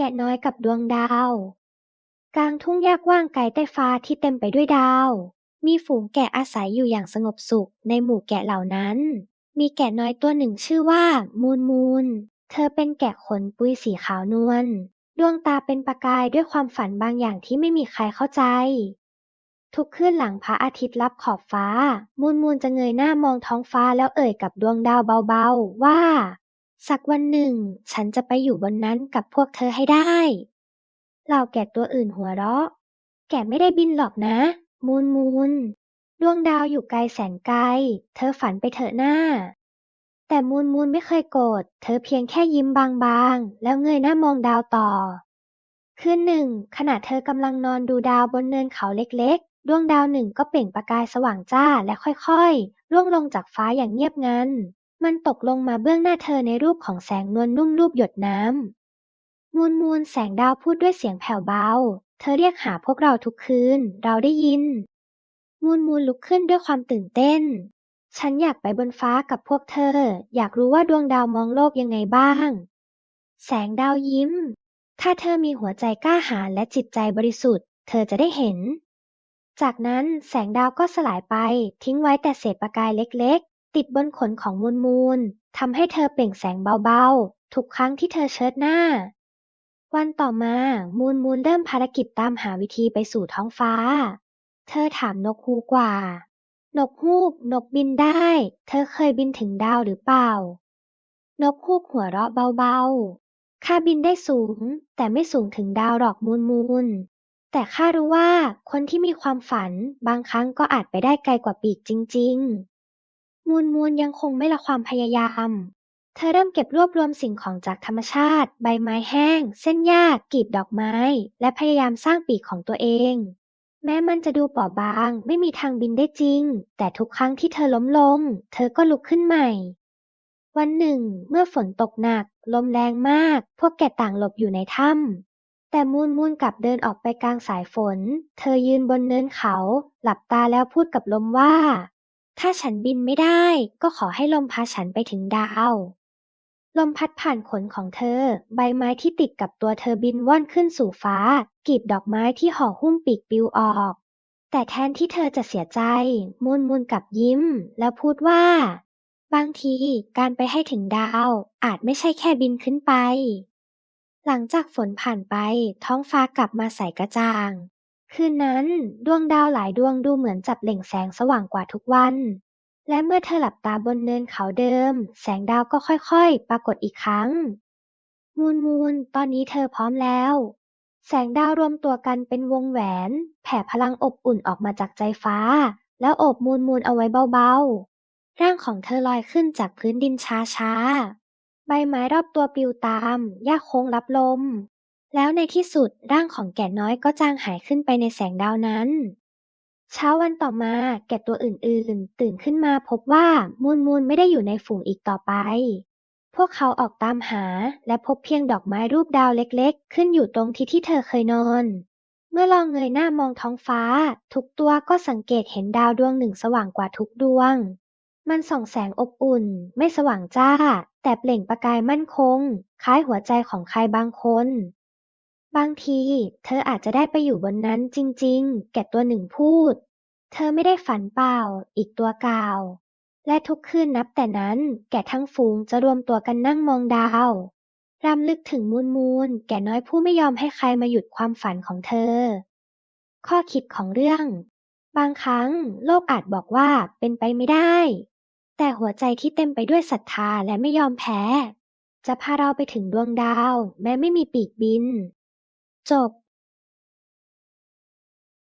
แกะน้อยกับดวงดาว กลางทุ่งหญ้ากว้างไกลใต้ฟ้าที่เต็มไปด้วยดาว มีฝูงแกะอาศัยอยู่อย่างสงบสุขในหมู่แกะเหล่านั้น มีแกะน้อยตัวหนึ่งชื่อว่า มูนมูน เธอเป็นแกะขนปุยสีขาวนวล ดวงตาเป็นประกายด้วยความฝันบางอย่างที่ไม่มีใครเข้าใจ ทุกคืนหลังพระอาทิตย์ลับขอบฟ้า มูนมูนจะเงยหน้ามองท้องฟ้าแล้วเอ่ยกับดวงดาวเบาๆ ว่า สักวันหนึ่ง ฉันจะไปอยู่บนนั้นกับพวกเธอให้ได้ เหล่าแกะตัวอื่นหัวเราะ แกไม่ได้บินหรอกนะ มูนมูนดวงดาวอยู่ไกลแสนไกล เธอฝันไปเถอะหน้า แต่มูนมูนไม่เคยโกรธ เธอเพียงแค่ยิ้มบางๆ แล้วเงยหน้ามองดาวต่อ คืนหนึ่ง ขณะเธอกำลังนอนดูดาวบนเนินเขาเล็กๆ ดวงดาวหนึ่งก็เปล่งประกายสว่างจ้าและค่อยๆ ร่วงลงจากฟ้าอย่างเงียบงัน มันตกลงมาเบื้องหน้าเธอในรูปของแสงนวลนุ่มรูปหยดน้ำ มูนมูนแสงดาวพูดด้วยเสียงแผ่วเบา เธอเรียกหาพวกเราทุกคืน เราได้ยิน มูนมูนลุกขึ้นด้วยความตื่นเต้น ฉันอยากไปบนฟ้ากับพวกเธอ อยากรู้ว่าดวงดาวมองโลกยังไงบ้าง แสงดาวยิ้ม ถ้าเธอมีหัวใจกล้าหาญและจิตใจบริสุทธิ์ เธอจะได้เห็น จากนั้นแสงดาวก็สลายไปทิ้งไว้แต่เศษประกายเล็กๆ ติดบนขนของมูนมูนทำให้เธอเปล่งแสงเบาๆ ทุกครั้งที่เธอเชิดหน้า วันต่อมามูนมูนเริ่มภารกิจตามหาวิธีไปสู่ท้องฟ้า เธอถามนกฮูกว่า นกฮูก นกบินได้ เธอเคยบินถึงดาวหรือเปล่า นกฮูกหัวเราะเบาๆ ข้าบินได้สูง แต่ไม่สูงถึงดาวหรอกมูนมูนแต่ข้ารู้ว่าคนที่มีความฝันบางครั้งก็อาจไปได้ไกลกว่าปีกจริงๆ มูนมูนยังคงไม่ละความพยายาม เธอเริ่มเก็บรวบรวมสิ่งของจากธรรมชาติ ใบไม้แห้ง เส้นหญ้ากีบดอกไม้ และพยายามสร้างปีกของตัวเอง แม้มันจะดูเปราะบาง ไม่มีทางบินได้จริง แต่ทุกครั้งที่เธอล้มลง เธอก็ลุกขึ้นใหม่ วันหนึ่ง เมื่อฝนตกหนัก ลมแรงมาก พวกแกะต่างหลบอยู่ในถ้ำแต่มูนมูนกลับเดินออกไปกลางสายฝน เธอยืนบนเนินเขา หลับตาแล้วพูดกับลมว่า ถ้าฉันบินไม่ได้ ก็ขอให้ลมพาฉันไปถึงดาว ลมพัดผ่านขนของเธอ ใบไม้ที่ติดกับตัวเธอบินว่อนขึ้นสู่ฟ้า กีบดอกไม้ที่ห่อหุ้มปีกปลิวออก แต่แทนที่เธอจะเสียใจมูนมูนกับยิ้ม แล้วพูดว่า บางทีการไปให้ถึงดาว อาจไม่ใช่แค่บินขึ้นไป หลังจากฝนผ่านไป ท้องฟ้ากลับมาใสกระจ่าง คืนนั้นดวงดาวหลายดวงดูเหมือนจับเปล่งแสงสว่างกว่าทุกวัน และเมื่อเธอหลับตาบนเนินเขาเดิม แสงดาวก็ค่อยๆ ปรากฏอีกครั้ง มูนมูนตอนนี้เธอพร้อมแล้ว แสงดาวรวมตัวกันเป็นวงแหวน แผ่พลังอบอุ่นออกมาจากใจฟ้า แล้วโอบมูนมูนเอาไว้เบาๆ ร่างของเธอลอยขึ้นจากพื้นดินช้าๆ ใบไม้รอบตัวปลิวตามหญ้าโค้งรับลม แล้วในที่สุดร่างของแกะน้อยก็จางหายขึ้นไปในแสงดาวนั้น เช้าวันต่อมาแกะตัวอื่นๆ ตื่นขึ้นมาพบว่ามูนมูนไม่ได้อยู่ในฝูงอีกต่อไป พวกเขาออกตามหาและพบเพียงดอกไม้รูปดาวเล็กๆ ขึ้นอยู่ตรงที่ที่เธอเคยนอน เมื่อลองเงยหน้ามองท้องฟ้า ทุกตัวก็สังเกตเห็นดาวดวงหนึ่งสว่างกว่าทุกดวง มันส่องแสงอบอุ่น ไม่สว่างจ้า แต่เปล่งประกายมั่นคง คล้ายหัวใจของใครบางคน บางทีเธออาจจะได้ไปอยู่บนนั้นจริง ๆ แกะตัวหนึ่งพูด เธอไม่ได้ฝันเปล่า อีกตัวกล่าว และทุกคืนนับแต่นั้นแกะทั้งฝูงจะรวมตัวกันนั่งมองดาวรำลึกถึงมูนมูนแกะน้อยผู้ไม่ยอมให้ใครมาหยุดความฝันของเธอ ข้อคิดของเรื่อง บางครั้งโลกอาจบอกว่าเป็นไปไม่ได้ แต่หัวใจที่เต็มไปด้วยศรัทธาและไม่ยอมแพ้ จะพาเราไปถึงดวงดาว แม้ไม่มีปีกบิน จบ